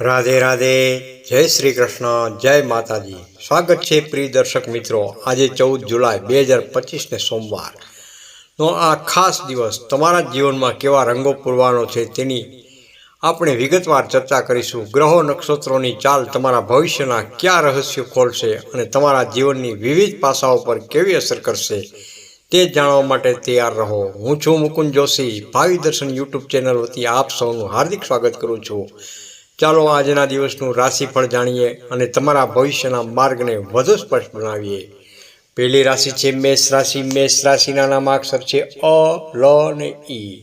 રાધે રાધે, જય શ્રી કૃષ્ણ, જય માતાજી. સ્વાગત છે પ્રિય દર્શક મિત્રો, આજે ચૌદ જુલાઈ બે હજાર પચીસને સોમવાર. નો આ ખાસ દિવસ તમારા જીવનમાં કેવા રંગો પૂરવાનો છે તેની આપણે વિગતવાર ચર્ચા કરીશું. ગ્રહો નક્ષત્રોની ચાલ તમારા ભવિષ્યના કયા રહસ્યો ખોલશે અને તમારા જીવનની વિવિધ પાસાઓ પર કેવી અસર કરશે તે જાણવા માટે તૈયાર રહો. હું છું મુકુંદ જોશી, ભાવિ દર્શન યુટ્યુબ ચેનલ વતી આપ સૌનું હાર્દિક સ્વાગત કરું છું. ચાલો આજના દિવસનું રાશિફળ જાણીએ અને તમારા ભવિષ્યના માર્ગને વધુ સ્પષ્ટ બનાવીએ. પહેલી રાશિ છે મેષ રાશિ. મેષ રાશિના નામાક્ષર છે અ, લ અને ઈ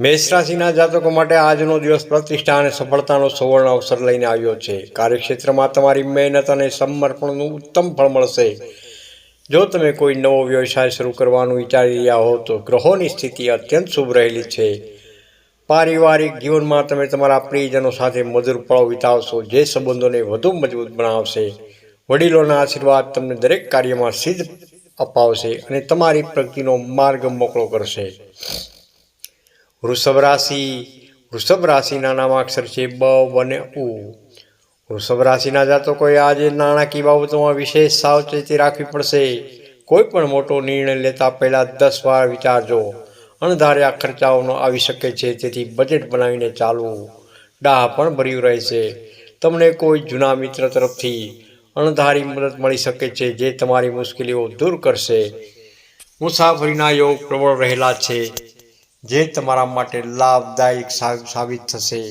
મેષ રાશિના જાતકો માટે આજનો દિવસ પ્રતિષ્ઠા અને સફળતાનો સુવર્ણ અવસર લઈને આવ્યો છે. કાર્યક્ષેત્રમાં તમારી મહેનત અને સમર્પણનું ઉત્તમ ફળ મળશે. જો તમે કોઈ નવો વ્યવસાય શરૂ કરવાનું વિચારી રહ્યા હો તો ગ્રહોની સ્થિતિ અત્યંત શુભ રહેલી છે. પારિવારિક જીવનમાં તમે તમારા પ્રિયજનો સાથે મધુર પળો વિતાવશો, જે સંબંધોને વધુ મજબૂત બનાવશે. વડીલોના આશીર્વાદ તમને દરેક કાર્યમાં સિદ્ધ અપાવશે અને તમારી પ્રગતિનો માર્ગ મોકળો કરશે. વૃષભ રાશિ, વૃષભ રાશિના નામાક્ષર છે બ અને ઉ. વૃષભ રાશિના જાતકોએ આજે નાણાકીય બાબતોમાં વિશેષ સાવચેતી રાખવી પડશે. કોઈ પણ મોટો નિર્ણય લેતા પહેલાં દસ વાર વિચારજો. અણધાર્યા ખર્ચાઓનો આવી શકે છે. તેથી બજેટ બનાવીને ચાલવું ડાહ પણ ભર્યું રહેશે. તમને કોઈ જૂના મિત્ર તરફથી અણધારી મદદ મળી શકે છે જે તમારી મુશ્કેલીઓ દૂર કરશે. મુસાફરીના યોગ પ્રબળ રહેલા છે, જે તમારા માટે લાભદાયક સાબિત થશે.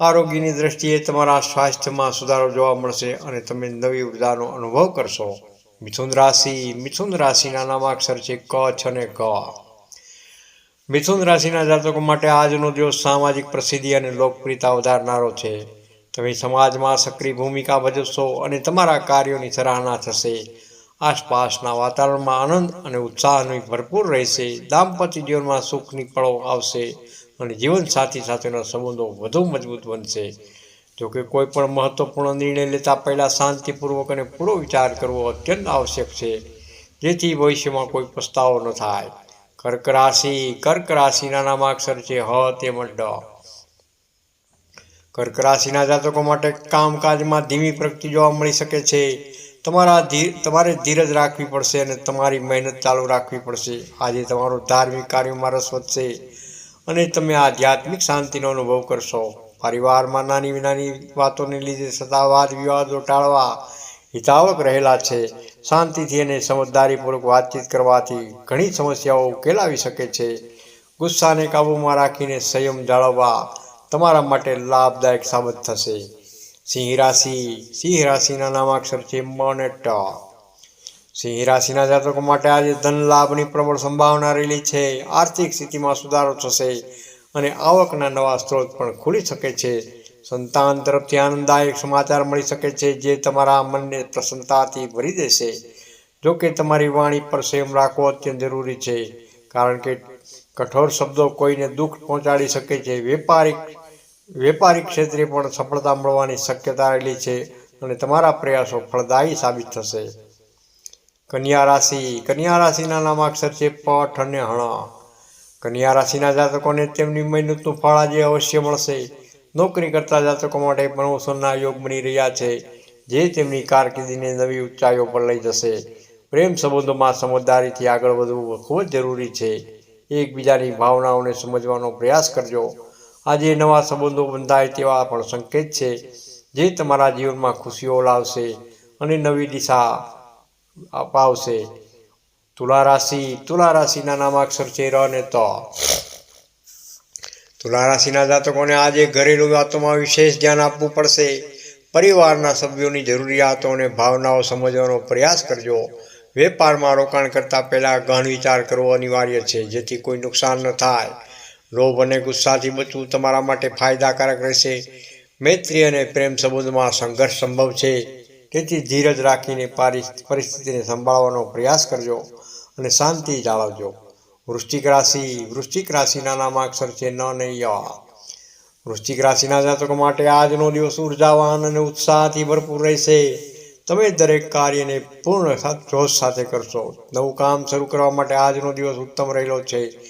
આરોગ્યની દ્રષ્ટિએ તમારા સ્વાસ્થ્યમાં સુધારો જોવા મળશે અને તમે નવી ઉર્જાનો અનુભવ કરશો. મિથુન રાશિ, મિથુન રાશિના નામાક્ષર છે ક છ અને ક. મિથુન રાશિના જાતકો માટે આજનો દિવસ સામાજિક પ્રસિદ્ધિ અને લોકપ્રિયતા વધારનારો છે. તમે સમાજમાં સક્રિય ભૂમિકા ભજવશો અને તમારા કાર્યોની સરાહના થશે. આસપાસના વાતાવરણમાં આનંદ અને ઉત્સાહની ભરપૂર રહેશે. દાંપત્ય જીવનમાં સુખની પળો આવશે અને જીવનસાથી સાથેના સંબંધો વધુ મજબૂત બનશે. જોકે કોઈ પણ મહત્વપૂર્ણ નિર્ણય લેતા પહેલાં શાંતિપૂર્વક અને પૂરો વિચાર કરવો અત્યંત આવશ્યક છે. જેથી ભવિષ્યમાં કોઈ પસ્તાવો ન થાય. કર્ક રાશિ કર્ક રાશિના નામાક્ષર છે હ તેમજ ડ. કર્ક રાશિના જાતકો માટે કામકાજમાં ધીમી પ્રગતિ જોવા મળી શકે છે. તમારા ધીર તમારે ધીરજ રાખવી પડશે અને તમારી મહેનત ચાલુ રાખવી પડશે. આજે તમારો ધાર્મિક કાર્યોમાં રસ વધશે અને તમે આધ્યાત્મિક શાંતિનો અનુભવ કરશો. પરિવારમાં નાની નાની વાતોને લીધે વાદ વિવાદો ટાળવા હિતાવક રહેલા છે. શાંતિથી અને સમજદારીપૂર્વક વાતચીત કરવાથી ઘણી સમસ્યાઓ ઉકેલાવી શકે છે. ગુસ્સાને કાબૂમાં રાખીને સંયમ જાળવવા તમારા માટે લાભદાયક સાબિત થશે. સિંહ રાશિ, સિંહ રાશિના નામાક્ષર છે મ સિંહ રાશિના જાતકો માટે આજે ધન લાભની પ્રબળ સંભાવના રહેલી છે. આર્થિક સ્થિતિમાં સુધારો થશે અને આવકના નવા સ્ત્રોત પણ ખુલી શકે છે. સંતાન તરફથી આનંદદાયક સમાચાર મળી શકે છે, જે તમારા મનને પ્રસન્નતાથી ભરી દેશે. જો કે તમારી વાણી પર સંયમ રાખવો અત્યંત જરૂરી છે, કારણ કે કઠોર શબ્દો કોઈને દુઃખ પહોંચાડી શકે છે. વેપારિક વેપારી ક્ષેત્રે પણ સફળતા મળવાની શક્યતા રહેલી છે અને તમારા પ્રયાસો ફળદાયી સાબિત થશે. કન્યા રાશિ, કન્યા રાશિના નામાક્ષર છે પઠ અને હણ કન્યા રાશિના જાતકોને તેમની મહેનતનું ફળ આજે અવશ્ય મળશે. નોકરી કરતા જાતકો માટે પ્રમોશનના યોગ બની રહ્યા છે, જે તેમની કારકિર્દીને નવી ઊંચાઈઓ પર લઈ જશે. પ્રેમ સંબંધોમાં સમજદારીથી આગળ વધવું ખૂબ જ જરૂરી છે. એકબીજાની ભાવનાઓને સમજવાનો પ્રયાસ કરજો. આજે નવા સંબંધો બંધાય તેવા પણ સંકેત છે, જે તમારા જીવનમાં ખુશીઓ લાવશે અને નવી દિશા અપાવશે. તુલા રાશિ, તુલા રાશિના નામાક્ષર છે ર અને ત. તુલા રાશિના જાતકોને આજે ઘરેલુ વાતોમાં વિશેષ ધ્યાન આપવું પડશે. પરિવારના સભ્યોની જરૂરિયાતો અને ભાવનાઓ સમજવાનો પ્રયાસ કરજો. વેપારમાં રોકાણ કરતાં પહેલાં ગહન વિચાર કરવો અનિવાર્ય છે, જેથી કોઈ નુકસાન ન થાય. લોભ અને ગુસ્સાથી બચવું તમારા માટે ફાયદાકારક રહેશે. મૈત્રી અને પ્રેમ સંબંધમાં સંઘર્ષ સંભવ છે. તેથી ધીરજ રાખીને પારિ- પરિસ્થિતિને સંભાળવાનો પ્રયાસ કરજો અને શાંતિ જાળવજો. વૃશ્ચિક રાશિ, વૃશ્ચિક રાશિના નામાક્ષર છે ન ય. વૃશ્ચિક રાશિના જાતકો માટે આજનો દિવસ ઉર્જાવાન અને ઉત્સાહથી ભરપૂર રહેશે. તમે દરેક કાર્યને પૂર્ણ જોશ સાથે કરશો. નવું કામ શરૂ કરવા માટે આજનો દિવસ ઉત્તમ રહેલો છે.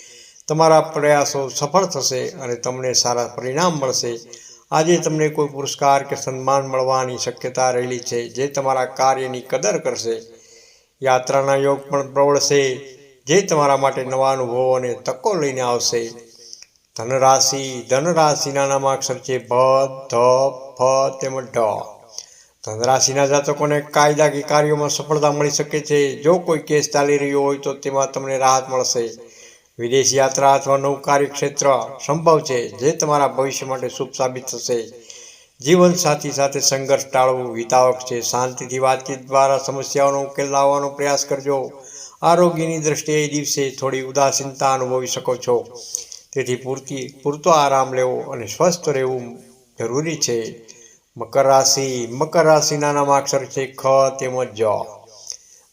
તમારા પ્રયાસો સફળ થશે અને તમને સારા પરિણામ મળશે. આજે તમને કોઈ પુરસ્કાર કે સન્માન મળવાની શક્યતા રહેલી છે, જે તમારા કાર્યની કદર કરશે. યાત્રાના યોગ પણ પ્રવળશે જે તમારા માટે નવા અનુભવો અને તકો લઈને આવશે, ધનરાશિ, ધનરાશિના નામાક્ષર છે ભ, ધ, ફ તેમજ ઢ. ધનરાશિના જાતકોને કાયદાકીય કાર્યોમાં સફળતા મળી શકે છે. જો કોઈ કેસ ચાલી રહ્યો હોય તો તેમાં તમને રાહત મળશે. વિદેશ યાત્રા અથવા નવું કાર્યક્ષેત્ર સંભવ છે જે તમારા ભવિષ્ય માટે શુભ સાબિત થશે. જીવન સાથી સંઘર્ષ ટાળવું વિતાવક છે. શાંતિથી વાતચીત દ્વારા સમસ્યાઓનો ઉકેલ લાવવાનો પ્રયાસ કરજો. આરોગ્યની દ્રષ્ટિએ એ દિવસે થોડી ઉદાસીનતા અનુભવી શકો છો. તેથી પૂરતી, પૂરતો આરામ લેવો અને સ્વસ્થ રહેવું જરૂરી છે. મકર રાશિ, મકર રાશિના નામાક્ષર છે ખ તેમજ જ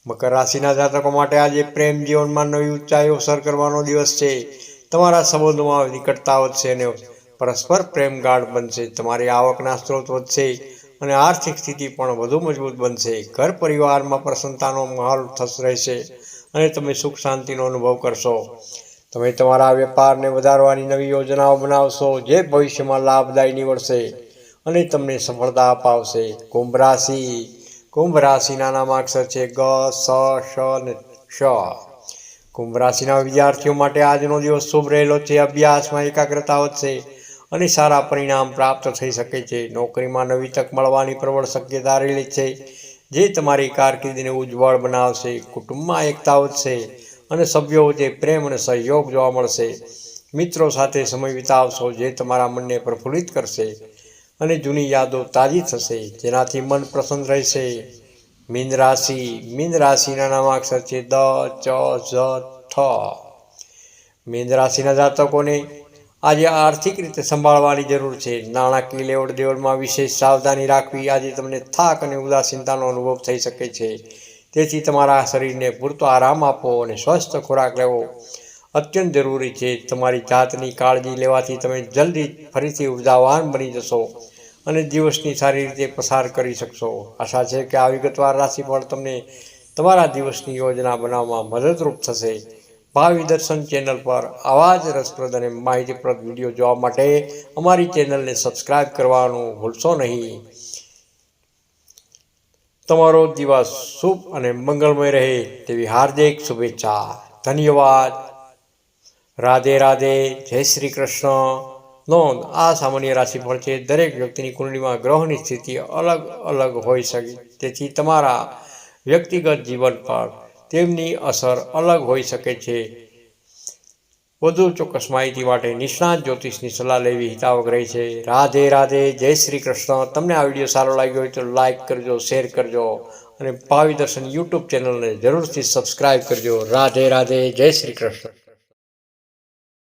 મકર રાશિના જાતકો માટે આજે પ્રેમ જીવનમાં નવી ઊંચાઈઓ સર કરવાનો દિવસ છે. તમારા સંબંધોમાં નિકટતા વધશે અને પરસ્પર પ્રેમ ગાઢ બનશે. તમારી આવકના સ્ત્રોત વધશે અને આર્થિક સ્થિતિ પણ વધુ મજબૂત બનશે. ઘર પરિવારમાં પ્રસન્નતાનો માહોલ થસ રહેશે. અને તમે સુખ શાંતિનો અનુભવ કરશો. તમે તમારા વેપારને વધારવાની નવી યોજનાઓ બનાવશો, જે ભવિષ્યમાં લાભદાયી નીવડશે અને તમને સફળતા અપાવશે. કુંભ રાશિ. કુંભ રાશિના નામાક્ષર છે ગ, સ, શ ને શ. કુંભ રાશિના વિદ્યાર્થીઓ માટે આજનો દિવસ શુભ રહેલો છે. અભ્યાસમાં એકાગ્રતા વધશે અને સારા પરિણામ પ્રાપ્ત થઈ શકે છે. નોકરીમાં નવી તક મળવાની પ્રબળ શક્યતા રહેલી છે. જે તમારી કારકિર્દીને ઉજ્જવળ બનાવશે, કુટુંબમાં એકતા વધશે અને સભ્યો વચ્ચે પ્રેમ અને સહયોગ જોવા મળશે. મિત્રો સાથે સમય વિતાવશો જે તમારા મનને પ્રફુલ્લિત કરશે અને જૂની યાદો તાજી થશે, જેનાથી મન પ્રસન્ન રહેશે. મીન રાશિ, મીન રાશિના નામાક્ષર છે દ, ચ, ઝ, થ. મીન રાશિના જાતકોને આજે આર્થિક રીતે સંભાળવાની જરૂર છે. નાણાકીય લેવડ દેવડમાં વિશેષ સાવધાની રાખવી આજે તમને થાક અને ઉદાસીનતાનો અનુભવ થઈ શકે છે. તેથી તમારા શરીરને પૂરતો આરામ આપવો અને સ્વસ્થ ખોરાક લેવો અત્યંત જરૂરી છે. તમારી જાતની કાળજી લેવાથી તમે જલ્દી ફરીથી ઉર્જાવાન બની જશો અને દિવસની સારી રીતે પસાર કરી શકશો. આશા છે કે આ વિગતવાર રાશિફળ તમને તમારા દિવસની યોજના બનાવવામાં મદદરૂપ થશે. ભાવિ દર્શન ચેનલ પર આવા જ રસપ્રદ અને માહિતીપ્રદ વીડિયો જોવા માટે અમારી ચેનલને સબસ્ક્રાઇબ કરવાનું ભૂલશો નહીં. તમારો દિવસ શુભ અને મંગળમય રહે તેવી હાર્દિક શુભેચ્છા. ધન્યવાદ. રાધે રાધે. જય શ્રી કૃષ્ણ. નોંધ, આ સામાન્ય રાશિફળ છે. દરેક વ્યક્તિની કુંડળીમાં ગ્રહોની સ્થિતિ અલગ અલગ હોઈ શકે. તેથી તમારા વ્યક્તિગત જીવન પર તેમની અસર અલગ હોઈ શકે છે. વધુ ચોક્કસ માહિતી માટે નિષ્ણાત જ્યોતિષની સલાહ લેવી હિતાવક રહી છે. રાધે રાધે, જય શ્રી કૃષ્ણ. તમને આ વીડિયો સારો લાગ્યો હોય તો લાઈક કરજો, શેર કરજો અને ભાવિ દર્શન યુટ્યુબ ચેનલને જરૂરથી સબસ્ક્રાઈબ કરજો. રાધે રાધે, જય શ્રી કૃષ્ણ.